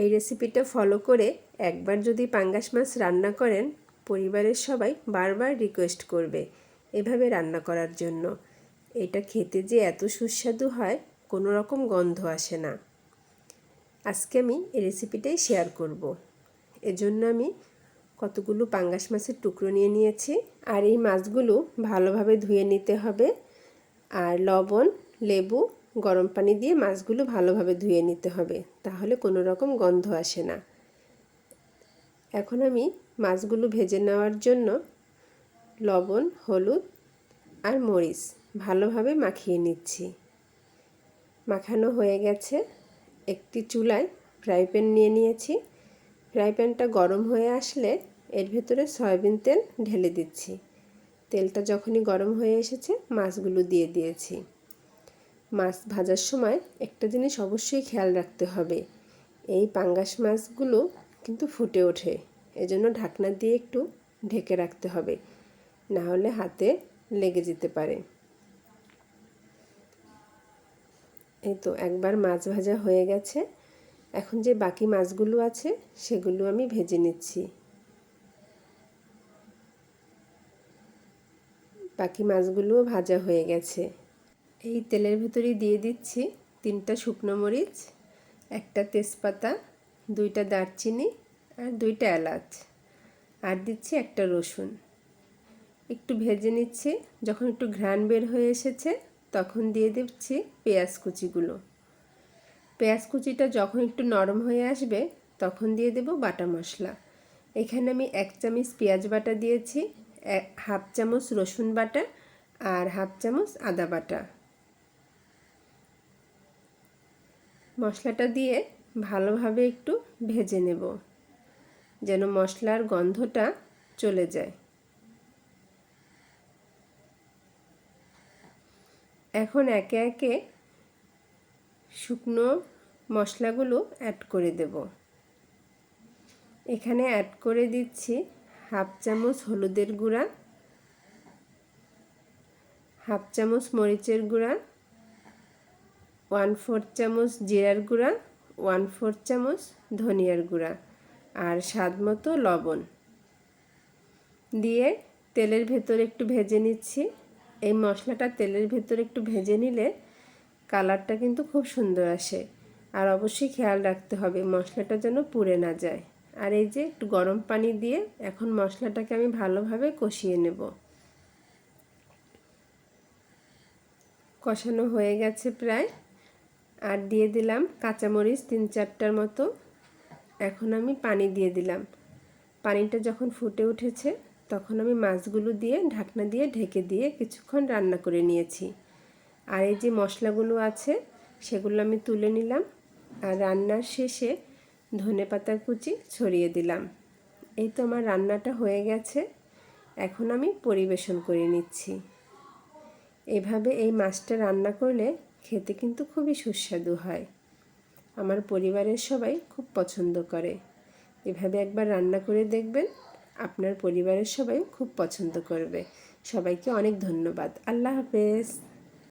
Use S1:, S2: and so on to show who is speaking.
S1: এই রেসিপিটা ফলো করে একবার যদি পাঙ্গাস মাছ রান্না করেন, পরিবারের সবাই বারবার রিকোয়েস্ট করবে এভাবে রান্না করার জন্য। এটা খেতে যে এত সুস্বাদু হয়, কোনো রকম গন্ধ আসে না। আজকে আমি এই রেসিপিটাই শেয়ার করব। এজন্য আমি কতগুলো পাঙ্গাস মাছের টুকরো নিয়ে নিয়েছি, আর এই মাছগুলো ভালোভাবে ধুয়ে নিতে হবে। আর লবণ, লেবু গরম পানি দিয়ে মাছগুলো ভালোভাবে ধুয়ে নিতে হবে, তাহলে কোনো রকম গন্ধ আসে না। এখন আমি মাছগুলো ভেজে নেওয়ার জন্য লবণ, হলুদ আর মরিচ ভালোভাবে মাখিয়ে নিচ্ছি। মাখানো হয়ে গেছে, একটি চুলায় ফ্রাই প্যান নিয়ে নিয়েছি। ফ্রাই প্যানটা গরম হয়ে আসলে এর ভেতরে সয়াবিন তেল ঢেলে দিচ্ছি। তেলটা যখনই গরম হয়ে এসেছে, মাছগুলো দিয়ে দিয়েছি। মাছ ভাজার সময় একটা জিনিস অবশ্যই খেয়াল রাখতে হবে। এই পাঙ্গাস মাছগুলো কিন্তু ফুটে ওঠে, এজন্য ঢাকনা দিয়ে একটু ঢেকে রাখতে হবে, না হলে হাতে লেগে যেতে পারে। এই তো একবার মাছ ভাজা হয়ে গেছে, এখন যে বাকি মাছগুলো আছে সেগুলো আমি ভেজে নিচ্ছি। বাকি মাছগুলোও ভাজা হয়ে গেছে। এই তেলের ভেতরেই দিয়ে দিচ্ছি তিনটা শুকনো মরিচ, একটা তেজপাতা, দুইটা দারচিনি আর দুইটা এলাচ। আর দিচ্ছি একটা রসুন। একটু ভেজে নিচ্ছি, যখন একটু ঘ্রাণ বের হয়ে এসেছে তখন দিয়ে দিচ্ছি পেঁয়াজ কুচিগুলো। পেঁয়াজ কুচিটা যখন একটু নরম হয়ে আসবে তখন দিয়ে দেব বাটা মশলা। এখানে আমি এক চামচ পেঁয়াজ বাটা দিয়েছি হাফ চামচ রসুন বাটা আর হাফ চামচ আদা বাটা। মশলাটা দিয়ে ভালোভাবে একটু ভেজে নেব, যেন মশলার গন্ধটা চলে যায়। এখন একে একে শুকনো মশলাগুলো অ্যাড করে দেব। এখানে অ্যাড করে দিচ্ছি হাফ চামচ হলুদের গুঁড়া, হাফ চামচ মরিচের গুঁড়া ওয়ান ফোর্থ চামচ জিরার গুঁড়া ওয়ান ফোর্থ চামচ ধনিয়ার গুঁড়া আর স্বাদ মতো লবণ। দিয়ে তেলের ভেতর একটু ভেজে নিচ্ছি। এই মশলাটা তেলের ভেতর একটু ভেজে নিলে কালারটা কিন্তু খুব সুন্দর আসে। আর অবশ্যই খেয়াল রাখতে হবে মশলাটা যেন পুড়ে না যায়। আর এই যে একটু গরম পানি দিয়ে এখন মশলাটাকে আমি ভালোভাবে কষিয়ে নেব। কষানো হয়ে গেছে প্রায়। আর দিয়ে দিলাম কাঁচামরিচ তিন চারটার মতো। এখন আমি পানি দিয়ে দিলাম। পানিটা যখন ফুটে উঠেছে, তখন আমি মাছগুলো দিয়ে ঢাকনা দিয়ে ঢেকে দিয়ে কিছুক্ষণ রান্না করে নিয়েছি। আর এই যে মশলাগুলো আছে, সেগুলো আমি তুলে নিলাম আর রান্নার শেষে ধনে পাতা কুচি ছড়িয়ে দিলাম। এই তো আমার রান্নাটা হয়ে গেছে। এখন আমি পরিবেশন করে নিচ্ছি। এভাবে এই মাছটা রান্না করলে খেতে কিন্তু খুবই সুস্বাদু হয়। আমার পরিবারের সবাই খুব পছন্দ করে। এভাবে একবার রান্না করে দেখবেন, আপনার পরিবারের সবাই খুব পছন্দ করবে। সবাইকে অনেক ধন্যবাদ। আল্লাহ হাফেজ।